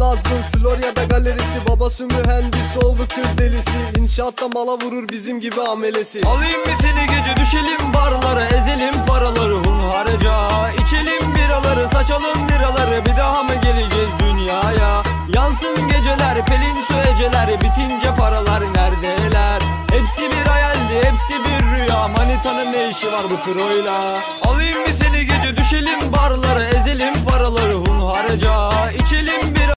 lazım Florya'da galerisi. Babası mühendis oğlu kız delisi. İnşaatta mala vurur bizim gibi amelesi. Alayım mı seni gece düşelim barlara Ezelim paraları. Hunharca İçelim biraları saçalım liraları Bir daha mı geleceğiz dünyaya? Yansın geceler pelin su eceler Bitince paralar neredeler? Hepsi bir hayaldi hepsi bir rüya. Manitanın ne işi var bu kroyla Alayım mı seni gece düşelim